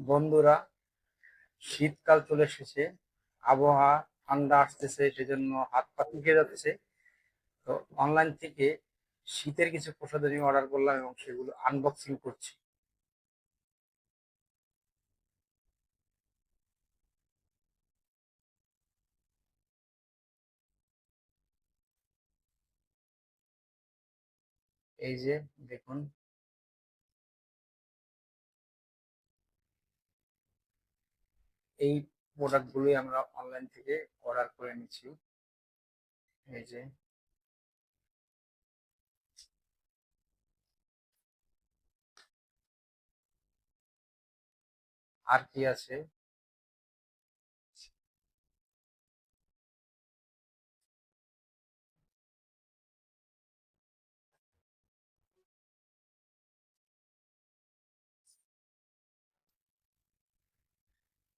বন্ধুরা, শীতকাল চলে এসেছে, আবহাওয়া ঠান্ডা আসতেছে, সেজন্য হাত পা শুকিয়ে যাচ্ছে। তো অনলাইন থেকে শীতের কিছু প্রসাধনী অর্ডার করলাম এবং সেগুলো আনবক্সিং করছি। এই যে দেখুন এই প্রোডাক্ট প্রোডাক্টগুলোই আমরা অনলাইন থেকে অর্ডার করে নিচ্ছি। এই যে। আর কি আছে?